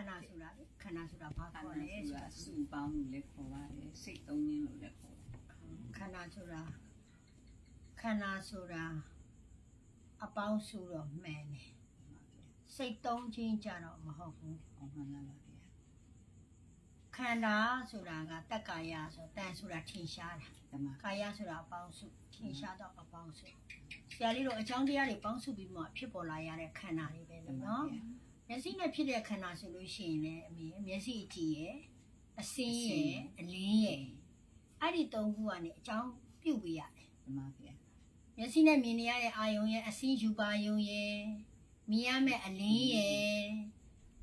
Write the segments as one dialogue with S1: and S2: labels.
S1: န္ဓာဆိုတာလေခန္ဓာဆိုတာဘာ
S2: ခန္ခေါ်ဓာ
S1: လဲ
S2: ဆို
S1: ဆိုတာ
S2: တာစုပေါင်းလို့လည်းခေါ်ပါတယ်စိတ်သုံးခြင်းလို့လည်းခေါ်တယ်
S1: ခန္ဓာဆိုတာခန္ဓာဆိုတာအပေါင်းစုတော့မှန်တယ်
S2: ပါဗျာ
S1: စိတ်သုံးခြင်းကြတော့မဟုတ်ဘူး
S2: အောင်မှန်လားပါဗျာ
S1: ခန္ဓာဆိုတာကတက္ကာယဆိုတန်ဆိုတာထင်ရှားတာ
S2: ဓမ္မ
S1: ကာယဆိုတာအပေါင်းစုထင်ရှားတော့အပေါင်းစုဆရာလေးတို့အကြောင်းတရားတွေပေါင်းစုပြီးမှဖြစ်ပေါ်လာရတဲ့ခန္ဓာတွေပဲ
S2: ဓမ္လေမ
S1: နော်
S2: ဗျာ
S1: မျက်စိနဲ့ဖြစ်တဲ့ခန္ဓာဆိုလို့ရှိရင်လည်းအမေမျက်စိအကြည့်ရယ်အစင်းရယ်အလင်းရယ်အဲ့ဒီသုံးခုကနေအကြောင်းပြုတ်ပြရတယ်
S2: ဓမ္မဗျာ
S1: မျက်စိနဲ့မြင်နေရတဲ့အာယုံရဲ့အစင်းယူပါယုံရဲ့မြင်ရမယ့်အလင်းရဲ့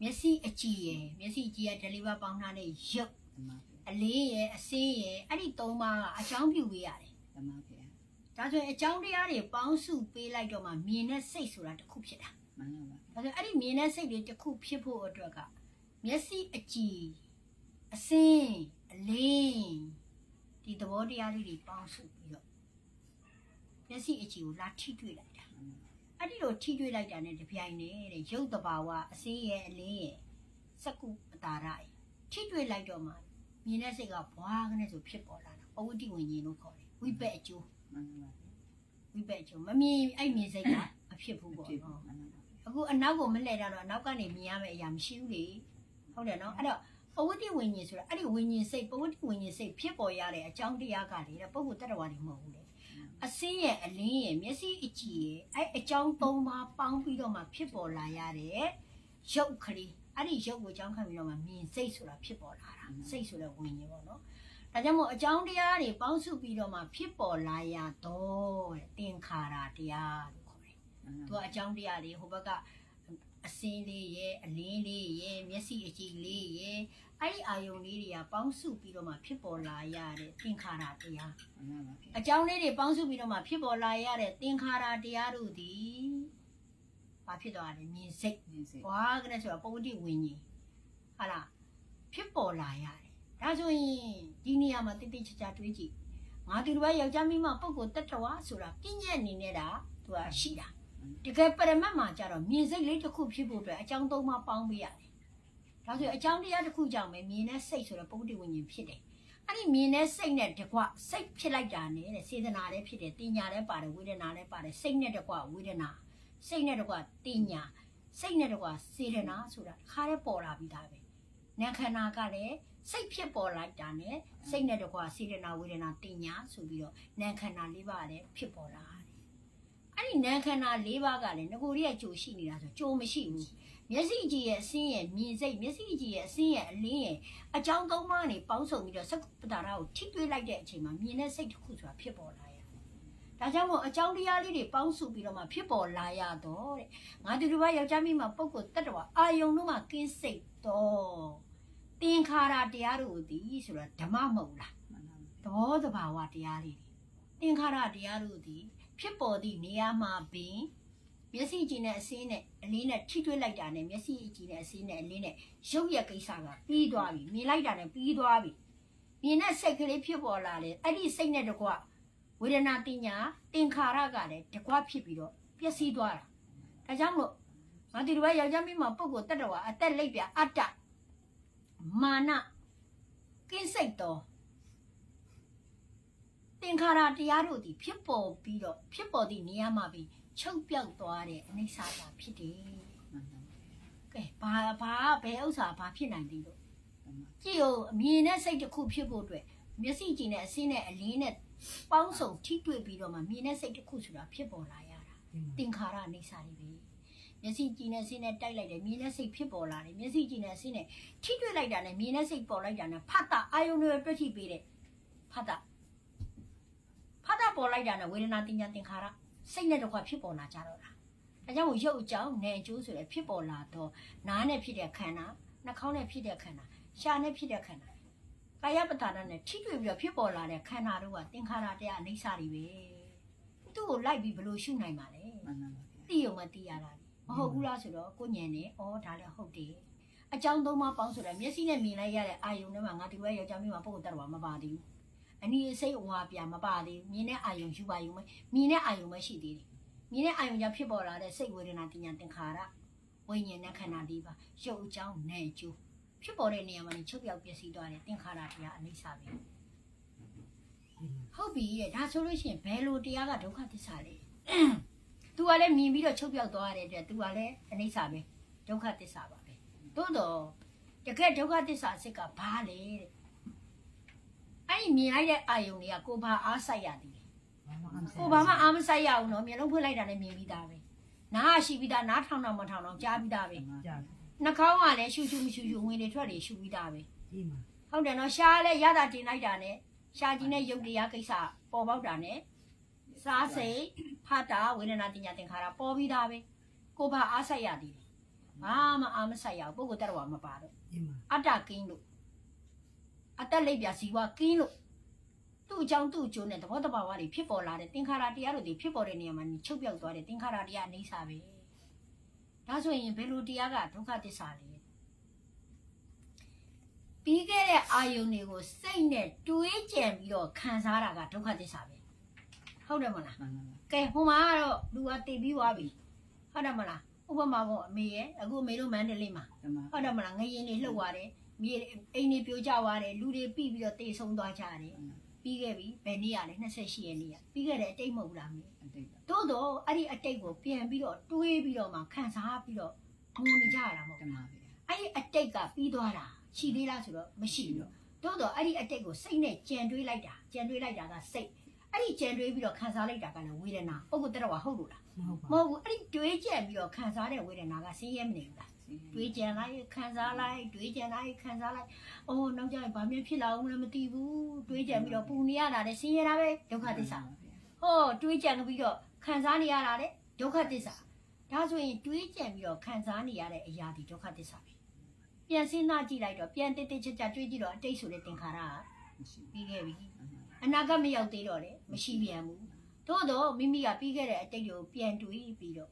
S1: မျက်စိအကြည့်ရဲ့မျက်စိအကြည့်ရ deliver ပေါင်းထားတဲ့ရုပ်
S2: ဓမ္မဗျာ
S1: အလေးရဲ့အစင်းရဲ့အဲ့ဒီသုံးပါးကအကြောင်းပြုတ်ပြရတယ်
S2: ဓမ္မဗျာ
S1: ဒါဆိုရင်အကြောင်းတရားတွေပေါင်းစုပေးလိုက်တော့မှမြင်တဲ့စိတ်ဆိုတာတစ်ခုဖြစ်တာ
S2: မှန်လားပါ
S1: ဒါဆိုအဲ့ဒီမြင်တဲ့စိတ်တွေတစ်ခုဖြစ်ဖို့အတွက်ကမျက်စိအကြည့်အစင်းအလင်းဒီသဘောတရားလေးတွေပေါင်းစုပြီးတော့မျက်စိအကြည့်ကိုလာထိတွေ့လိုက်တာ
S2: မှန်လား
S1: အဲ့ဒီလိုထိတွေ့လိုက်တာနဲ့တပြိုင်နက်တဲ့ရုပ်တဘာဝအစင်းရဲ့အလင်းရဲ့စက္ကုအတာရရဲ့ထိတွေ့လိုက်တော့မှမြင်တဲ့စိတ်ကဘွားကနေဆိုဖြစ်ပေါ်လာတာပဝိတ္တိဝိညာဉ်လို့ခေါ်တယ်ဝိပက်အကျိုး
S2: မှန်လားပါ
S1: ဝိပက်အကျိုးမမြင်အဲ့မြင်စိတ်ကအဖြစ်ဘူး
S2: မ
S1: ပေါ့
S2: ဖြစ်
S1: နော်
S2: ဘူးမှန်လားပါ
S1: အခုအနောက်ကိုမလှည့်တာတော့အနောက်ကနေမြင်ရမယ့်အရာမရှိဘူးလေဟုတ်တယ်နော်အဲ့တော့ပဝိတ္တိဝိညာဉ်ဆိုတာအဲ့ဒီဝိညာဉ်စိတ်ပဝိတ္တိဝိညာဉ်စိတ်ဖြစ်ပေါ်ရတဲ့အကြောင်းတရားကလေတဲ့ပုဂ္ဂိုလ်တ attva တွေမဟုတ်ဘူးလေအစင်းရဲ့အလင်းရဲ့မျက်စိအကြည့်ရဲ့အဲ့အကြောင်းသုံးပါးပေါင်းပြီးတော့မှဖြစ်ပေါ်လာရတဲ့ရုပ်ခလေးအဲ့ဒီရုပ်ကိုအကြောင်းခံပြီးတော့မှမြင်စိတ်ဆိုတာဖြစ်ပေါ်လာတာစိတ်ဆိုတဲ့ဝိညာဉ်ပေါ့နော်ဒါကြောင့်မို့အကြောင်းတရားတွေပေါင်းစုပြီးတော့မှဖြစ်ပေါ်လာရတော့တဲ့သင်္ခါရတရားလို့ခေါ်တယ်
S2: မှန်လား
S1: သူကအကြောင်းတရားလေးဟိုဘက်ကအစင်းလေးရဲ့အလင်းလေးရဲ့မျက်စိအကြည့်လေးရဲ့အဲ့ဒီအာယုံလေးတွေကပေါင်းစုပြီးတော့မှဖြစ်ပေါ်လာရတဲ့သင်္ခါရတရား
S2: မှန်လားပါဗျာ
S1: အကြောင်းလေးတွေပေါင်းစုပြီးတော့မှဖြစ်ပေါ်လာရတဲ့သင်္ခါရတရားတို့သည်ဘာဖြစ်သွားလဲမြင်စိတ်
S2: မြင်စိတ်
S1: ဘွားကလေးဆိုတာပုဂ္ဂတိဝိညာဉ်ဟာလားဖြစ်ပေါ်လာရတယ်ဒါဆိုရင်ဒီနေရာမှာတိတိကျကျတွေးကြည့်ငါဒီလိုပဲယောက်ျားမိန်းမပုဂ္ဂိုလ်တ attva ဆိုတာပြည့်ညက်အနေနဲ့တာသူကရှိတာ တကယ်ပရမတ်မှာကြတော့မြင်စိတ်လေးတစ်ခုဖြစ်ဖို့အတွက်အကြောင်းသုံးပါးပေါင်းပေးရတယ်။ဒါဆိုအကြောင်းတရားတစ်ခုကြောင့်ပဲမြင်တဲ့စိတ်ဆိုတဲ့ပုဂ္ဂိုလ်ဝိညာဉ်ဖြစ်တယ်။အဲ့ဒီမြင်တဲ့စိတ်နဲ့တကွစိတ်ဖြစ်လိုက်တာနဲ့တဲ့စေတနာလည်းဖြစ်တယ်၊တင်ညာလည်းပါတယ်ဝေဒနာလည်းပါတယ်စိတ်နဲ့တကွဝေဒနာစိတ်နဲ့တကွတင်ညာစိတ်နဲ့တကွစေတနာဆိုတာတစ်ခါတည်းပေါ်လာပြီးသားပဲ။ဉာဏ်ခန္ဓာကလည်းစိတ်ဖြစ်ပေါ်လိုက်တာနဲ့စိတ်နဲ့တကွစေတနာဝေဒနာတင်ညာဆိုပြီးတော့ဉာဏ်ခန္ဓာလေးပါးလည်းဖြစ်ပေါ်လာတယ် အဲ့ဒီနာခန္ဓာ၄ပါးကလည်းငကိုရီးရဲ့ကြိုရှိနေတာဆိုကြိုမရှိဘူးမျက်စိကြည့်ရဲ့အစင်းရဲ့မြင်စိတ်မျက်စိကြည့်ရဲ့အစင်းရဲ့အလင်းရဲ့အကြောင်းသုံးပါးနေပေါင်းစုံပြီးတော့စကုပ္ပတာရကိုထိတွေ့လိုက်တဲ့အချိန်မှာမြင်တဲ့စိတ်တစ်ခုဆိုတာဖြစ်ပေါ်လာရတယ်။ဒါကြောင့်မို့အကြောင်းတရားလေးတွေပေါင်းစုပြီးတော့မှဖြစ်ပေါ်လာရတော့တဲ့။ငါတူတူပါယောက်ျားမိန်းမပုဂ္ဂိုလ်တ attva အာယုံတို့မှာကင်းစိတ်တော့သင်္ခါရတရားတို့သည်ဆိုတာဓမ္မမဟုတ်လား
S2: မှန်လား
S1: သဘောတဘာဝတရားလေးတွေသင်္ခါရတရားတို့သည် ဖြစ်ပေါ်သည့်နေရာမှာပင်မျက်စိကြည့်နဲ့အစင်းနဲ့အလင်းနဲ့ထိတွေ့လိုက်တာနဲ့မျက်စိကြည့်နဲ့အစင်းနဲ့အလင်းနဲ့ရုပ်ရက်ကိစ္စကပြီးသွားပြီမြင်လိုက်တာနဲ့ပြီးသွားပြီမြင်တဲ့စိတ်ကလေးဖြစ်ပေါ်လာတယ်အဲ့ဒီစိတ်နဲ့တကွဝေဒနာတင်ညာသင်္ခါရကလည်းတကွဖြစ်ပြီးတော့ပျက်စီးသွားတာဒါကြောင့်မို့ငါဒီလိုပဲယောက်ျားမိန်းမပုဂ္ဂိုလ်တ attva အသက်လိပ်ပြအတ္တမာနကင်းစိတ်တော် သင်္ခါရတရားတို့သည်ဖြစ်ပေါ်ပြီးတော့ဖြစ်ပေါ်သည့်နေရာမှာပြီးချုပ်ပြောက်သွားတဲ့အနိစ္စတာဖြစ်တယ်
S2: မှန်လား။
S1: ကဲဘာဘာဘယ်ဥစ္စာဘာဖြစ်နိုင်သေးလို့
S2: ဓမ္မ
S1: ကြည့်ဦးအမြင်နဲ့စိတ်တစ်ခုဖြစ်ဖို့အတွက်မျက်စိကြည့်နဲ့အစင်းနဲ့အလင်းနဲ့ပေါင်းစုံထိတွေ့ပြီးတော့မှမြင်တဲ့စိတ်တစ်ခုဆိုတာဖြစ်ပေါ်လာရတာသင်္ခါရအိဋ္ဌာတွေပဲမျက်စိကြည့်နဲ့အစင်းနဲ့တိုက်လိုက်တယ်မြင်တဲ့စိတ်ဖြစ်ပေါ်လာတယ်မျက်စိကြည့်နဲ့အစင်းနဲ့ထိတွေ့လိုက်တာနဲ့မြင်တဲ့စိတ်ပေါ်လိုက်တာနဲ့ဖတ်တာအာယုန်တွေတွက်ထိပေးတယ်ဖတ်တာဖတ်တာ ပေါ်လိုက်တာနဲ့ဝေဒနာတင်ညာသင်္ခါရစိတ်နဲ့တစ်ခွဖြစ်ပေါ်လာကြတော့တာအဲကြောင့်ရုပ်အကြောင်းနာအကျိုးဆိုတဲ့ဖြစ်ပေါ်လာတော့နားနဲ့ဖြစ်တဲ့ခန္ဓာနှာခေါင်းနဲ့ဖြစ်တဲ့ခန္ဓာရှာနဲ့ဖြစ်တဲ့ခန္ဓာကာယပတ္တာရနဲ့ထိတွေ့ပြီးတော့ဖြစ်ပေါ်လာတဲ့ခန္ဓာတို့ကသင်္ခါရတရားအိဋ္ဌာတွေပဲသူ့ကိုလိုက်ပြီးဘယ်လိုရှုနိုင်မှာလဲ
S2: မှန်လားပါဗျာ
S1: သိရုံမသိရတာလေမဟုတ်ဘူးလားဆိုတော့ကိုညံနေဩဒါလည်းဟုတ်တယ်အကြောင်းသုံးပါးပေါင်းဆိုတာမျက်စိနဲ့မြင်လိုက်ရတဲ့အာယုံထဲမှာငါဒီဘက်ယောက်ျားမိန်းမပုဂ္ဂိုလ်တ attva မပါသေးဘူး အနီးစိတ်ဝါပြမပါသေးဘူးမြင်တဲ့အာယုံယူပါယုံမမြင်တဲ့အာယုံမရှိသေးတယ်မြင်တဲ့အာယုံကြောင့်ဖြစ်ပေါ်လာတဲ့စိတ်ဝေဒနာတင်ညာသင်္ခါရဝိညာဉ်နဲ့ခန္ဓာလေးပါရုပ်အကြောင်းနဲ့ကျိုးဖြစ်ပေါ်တဲ့နေရာမှာနေချုပ်ပြောက်ပျက်စီးသွားတယ်သင်္ခါရတရားအနိစ္စပဲဟုတ်ပြီတဲ့ဒါဆိုလို့ရှိရင်ဘယ်လိုတရားကဒုက္ခသစ္စာလဲ तू ကလည်းမြင်ပြီးတော့ချုပ်ပြောက်သွားရတဲ့အတွက် तू ကလည်းအနိစ္စပဲဒုက္ခသစ္စာပါပဲသို့တော့တကယ်ဒုက္ခသစ္စာအစစ်ကဘာလဲတဲ့အဲ့ဒီ မြင်လိုက်တဲ့အာယုံတွေကကိုယ်ဘာအားဆိုင်ရသည်လဲကိုဘာမှအားမဆိုင်ရအောင်နော်မျိုးလုံးဖွင့်လိုက်တာနဲ့မြင်ပြီးသားပဲနားကရှိပြီးသားနားထောင်တော့မထောင်တော့ကြားပြီးသားပဲ
S3: ကြာ
S1: နှာခေါင်းကလည်းရှူရှူမရှူရှူဝင်တွေထွက်တွေရှူပြီးသားပဲ
S3: ဒီမှာ
S1: ဟုတ်တယ်နော်ရှားလည်းရတာတင်လိုက်တာနဲ့ရှားကြီးနဲ့ရုပ်တရားကိစ္စပေါ်ပေါက်တာနဲ့စားစိတ်ဖတ်တာဝေဒနာတင်ညာသင်္ခါရပေါ်ပြီးသားပဲကိုဘာအားဆိုင်ရသည်လဲဘာမှအားမဆိုင်ရဘူးပုဂ္ဂိုလ်တ attva မပါတော့
S3: ဒီမှာ
S1: အတ္တကင်းလို့အတ္တလိပ်ပြစီဝါကင်းလို့ သူ့အကြောင်းသူ့အကျိုးနဲ့သဘောတဘာဝတွေဖြစ်ပေါ်လာတဲ့သင်္ခါရတရားတို့တွေဖြစ်ပေါ်တဲ့နေရာမှာနေချုပ်ပြောက်သွားတဲ့သင်္ခါရတရားအိဋ္ဌာပဲဒါဆိုရင်ဘယ်လိုတရားကဒုက္ခသစ္စာလဲပြီးခဲ့တဲ့အာယုန်တွေကိုစိတ်နဲ့တွေးကြံပြီးတော့ခံစားတာကဒုက္ခသစ္စာပဲဟုတ်တယ်မလား
S2: မှန်ပါပါ
S1: ကဲဟိုမှာကတော့လူကတည်ပြီးသွားပြီဟုတ်တယ်မလားဥပမာပေါ့အမေရဲ့အခုအမေတို့မန္တလေးမှာ
S2: ဓမ္မ
S1: ဟုတ်တယ်မလားငရင်တွေလှုပ်သွားတယ်မြေအိမ်တွေပြိုကျသွားတယ်လူတွေပြီးပြီးတော့တေဆုံးသွားကြတယ် ပြီးခဲ့ပြီဘယ်နေ့ရလဲ28ရက်နေ့ရပြီးခဲ့တဲ့အတိတ်မဟုတ်ဘူးလားမေ
S2: အတိတ်ပါ
S1: တိုးတော့အဲ့ဒီအတိတ်ကိုပြန်ပြီးတော့တွေးပြီးတော့မှခံစားပြီးတော့ငုံနေကြရတာမဟုတ်
S2: ဓမ္မပါ
S1: အဲ့ဒီအတိတ်ကပြီးသွားတာရှိသေးလားဆိုတော့မရှိဘူးတိုးတော့အဲ့ဒီအတိတ်ကိုစိတ်နဲ့ကြံတွေးလိုက်တာကြံတွေးလိုက်တာကစိတ်အဲ့ဒီကြံတွေးပြီးတော့ခံစားလိုက်တာကလည်းဝေဒနာပုဂ္ဂိုလ်တ attva ဟုတ်လို့လား
S3: မဟုတ်ပါ
S1: မဟုတ်ဘူးအဲ့ဒီတွေးကြံပြီးတော့ခံစားတဲ့ဝေဒနာကဆင်းရဲမနေဘူးလား တွေးကြံလိုက်ခံစားလိုက်တွေးကြံလိုက်ခံစားလိုက်အိုးနောက်ကျရင်ဘာမှဖြစ်လာအောင်လည်းမသိဘူးတွေးကြံပြီးတော့ပူနေရတာနဲ့ဆင်းရဲတာပဲဒုက္ခသစ္စာဟောတွေးကြံပြီးတော့ခံစားနေရတာတဲ့ဒုက္ခသစ္စာဒါဆိုရင်တွေးကြံပြီးတော့ခံစားနေရတဲ့အရာဒီဒုက္ခသစ္စာပဲပြန်စဉ်းစားကြည့်လိုက်တော့ပြန်တိတ်တိတ်ချာချာတွေးကြည့်တော့အတိတ်ဆိုတဲ့သင်္ခါရက
S2: မရှိ
S1: ပြီးခဲ့ပြီအနာဂတ်မရောက်သေးတော့လေမရှိပြန်ဘူးသို့တော့မိမိကပြီးခဲ့တဲ့အတိတ်ကိုပြန်တွေးပြီးတော့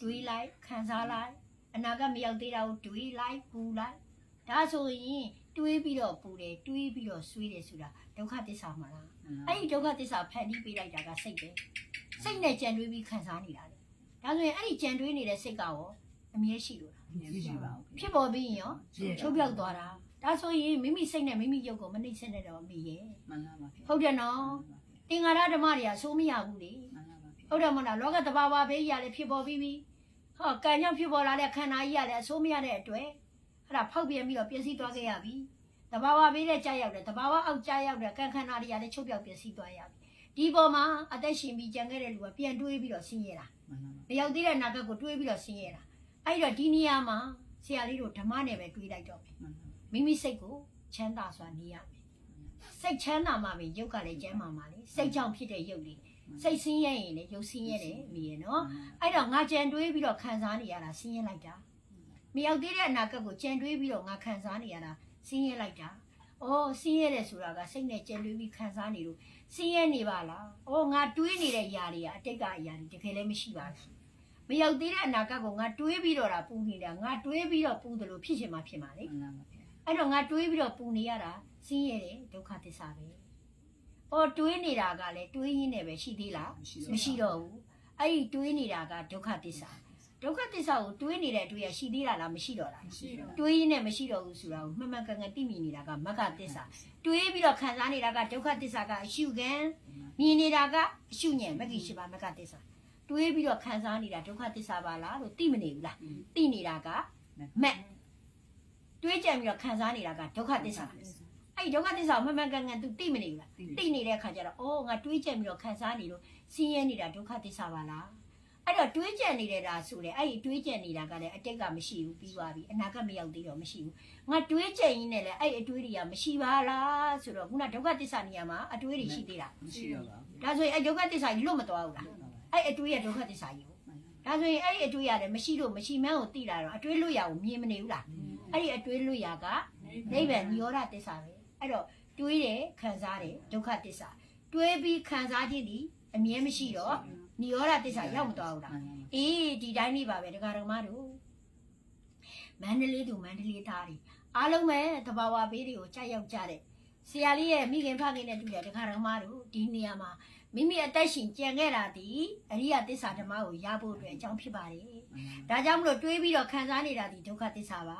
S1: တွေးလိုက်ခံစားလိုက် အနာကမရောက်သေးတာကိုတွေးလိုက်ပူလိုက်ဒါဆိုရင်တွေးပြီးတော့ပူတယ်တွေးပြီးတော့ဆွေးတယ်ဆိုတာဒုက္ခသစ္စာမလားအဲ့ဒီဒုက္ခသစ္စာဖန်တီးပေးလိုက်တာကစိတ်ပဲစိတ်နဲ့ကြံတွေးပြီးခံစားနေတာလေဒါဆိုရင်အဲ့ဒီကြံတွေးနေတဲ့စိတ်ကရောအမြဲရှိလို့လား
S2: မရှိပါဘူး
S1: ဖြစ်ပေါ်ပြီးရင်ရောချုပ်ပြောက်သွားတာဒါဆိုရင်မိမိစိတ်နဲ့မိမိရုပ်ကိုမနှိမ့်ဆက်နေတော့မိရဲ့
S2: မှန်လားပါ
S1: ဟုတ်တယ်နော်သင်္ဃာရဓမ္မတွေကဆိုးမရဘူးလေ
S2: မှန်လားပါ
S1: ဟုတ်တယ်မဟုတ်လားလောကတဘာဝဘေးကြီးရလည်းဖြစ်ပေါ်ပြီးပြီ ဟောကံကြောင့်ဖြစ်ပေါ်လာတဲ့ခန္ဓာကြီးရလည်းအဆိုးမရတဲ့အတွက်အဲ့ဒါဖောက်ပြန်ပြီးတော့ပျက်စီးသွားခဲ့ရပြီတဘာဝဘေးနဲ့ကြာရောက်တယ်တဘာဝအောက်ကြာရောက်တယ်ကံခန္ဓာတွေကလည်းချုပ်ပြောက်ပျက်စီးသွားရပြီဒီပေါ်မှာအသက်ရှင်ပြီးကြံခဲ့တဲ့လူကပြန်တွေးပြီးတော့ဆင်းရဲတာ
S2: မှန်လား
S1: မရောက်သေးတဲ့နာဂတ်ကိုတွေးပြီးတော့ဆင်းရဲတာအဲ့တော့ဒီနေရာမှာဆရာလေးတို့ဓမ္မနဲ့ပဲတွေးလိုက်တော့မယ်
S2: မှန်လား
S1: မိမိစိတ်ကိုချမ်းသာစွာနေရမယ်စိတ်ချမ်းသာမှပဲရုပ်ကလည်းကျမ်းမာမှာလေစိတ်ကြောင့်ဖြစ်တဲ့ရုပ်လေ စိတ်ဆင်းရဲရင်လည်းရုပ်ဆင်းရဲတယ်မိရနော်အဲ့တော့ငါကြံတွေးပြီးတော့ခံစားနေရတာဆင်းရဲလိုက်တာမရောက်သေးတဲ့အနာဂတ်ကိုကြံတွေးပြီးတော့ငါခံစားနေရတာဆင်းရဲလိုက်တာအော်ဆင်းရဲတယ်ဆိုတာကစိတ်နဲ့ကြံတွေးပြီးခံစားနေလို့ဆင်းရဲနေပါလားအော်ငါတွေးနေတဲ့ຢာတွေကအတိတ်ကအရာတွေတကယ်လည်းမရှိပါဘူးမရောက်သေးတဲ့အနာဂတ်ကိုငါတွေးပြီးတော့တာပူနေတာငါတွေးပြီးတော့ပူတယ်လို့ဖြစ်ချင်မှဖြစ်မှာလေ
S2: မှန်လားပါ
S1: အဲ့တော့ငါတွေးပြီးတော့ပူနေရတာဆင်းရဲတယ်ဒုက္ခသစ္စာပဲ အော်တွေးနေတာကလည်းတွေးရင်းနဲ့ပဲရှိသေးလားမရှိတော့ဘူးအဲ့ဒီတွေးနေတာကဒုက္ခသစ္စာဒုက္ခသစ္စာကိုတွေးနေတဲ့အတွေ့ရရှိသေးတာလားမရှိတော့လား
S2: မရှိတော့
S1: တွေးရင်းနဲ့မရှိတော့ဘူးဆိုတာကိုမှန်မှန်ကန်ကန်သိမြင်နေတာကမဂ္ဂသစ္စာတွေးပြီးတော့ခံစားနေတာကဒုက္ခသစ္စာကအရှုခံမြင်နေတာကအရှုညံမဂ္ဂိရှိပါမဂ္ဂသစ္စာတွေးပြီးတော့ခံစားနေတာဒုက္ခသစ္စာပါလားလို့သိမနေဘူးလားသိနေတာကမက်တွေးကြံပြီးတော့ခံစားနေတာကဒုက္ခသစ္စာ အဲ့ဒီဒုက္ခသစ္စာကိုမှန်မှန်ကန်ကန် तू သိမနေဘူးလားသိနေတဲ့အခါကျတော့အော်ငါတွေးကြံပြီးတော့ခံစားနေလို့ဆင်းရဲနေတာဒုက္ခသစ္စာပါလားအဲ့တော့တွေးကြံနေတဲ့ဒါဆိုလေအဲ့ဒီတွေးကြံနေတာကလည်းအတိတ်ကမရှိဘူးပြီးသွားပြီအနာဂတ်မရောက်သေးတော့မရှိဘူးငါတွေးကြံရင်းနဲ့လည်းအဲ့အတွေးတွေကမရှိပါလားဆိုတော့ခုနဒုက္ခသစ္စာနေရာမှာအတွေးတွေရှိသေးတာ
S2: မရှိတော့ပါဘူး
S1: ဒါဆိုရင်အဲ့ဒုက္ခသစ္စာကြီးလွတ်မသွားဘူးလားအဲ့အတွေးရဒုက္ခသစ္စာကြီးကိုဒါဆိုရင်အဲ့ဒီအတွေးရတယ်မရှိလို့မရှိမှန်းကိုသိလာတော့အတွေးလွတ်ရကိုမြင်မနေဘူးလားအဲ့ဒီအတွေးလွတ်ရကနိဗ္ဗာန်နိရောဓသစ္စာပဲ အဲ့တော့တွေးတယ်ခံစားတယ်ဒုက္ခသစ္စာတွေးပြီးခံစားခြင်းဒီအမြဲမရှိတော့နိရောဓသစ္စာရောက်မသွားဘူးလားအေးဒီတိုင်းနေပါပဲဒကာတော်မတို့မန္တလေးသူမန္တလေးသားတွေအားလုံးပဲတဘာဝဘေးတွေကိုကြာက်ရောက်ကြတဲ့ဆရာလေးရဲ့မိခင်ဖခင်နဲ့တူတဲ့ဒကာတော်မတို့ဒီနေရာမှာမိမိအသက်ရှင်ကြံခဲ့တာဒီအရိယသစ္စာဓမ္မကိုရဖို့အတွက်အကြောင်းဖြစ်ပါတယ်ဒါကြောင့်မလို့တွေးပြီးတော့ခံစားနေတာဒီဒုက္ခသစ္စာပါ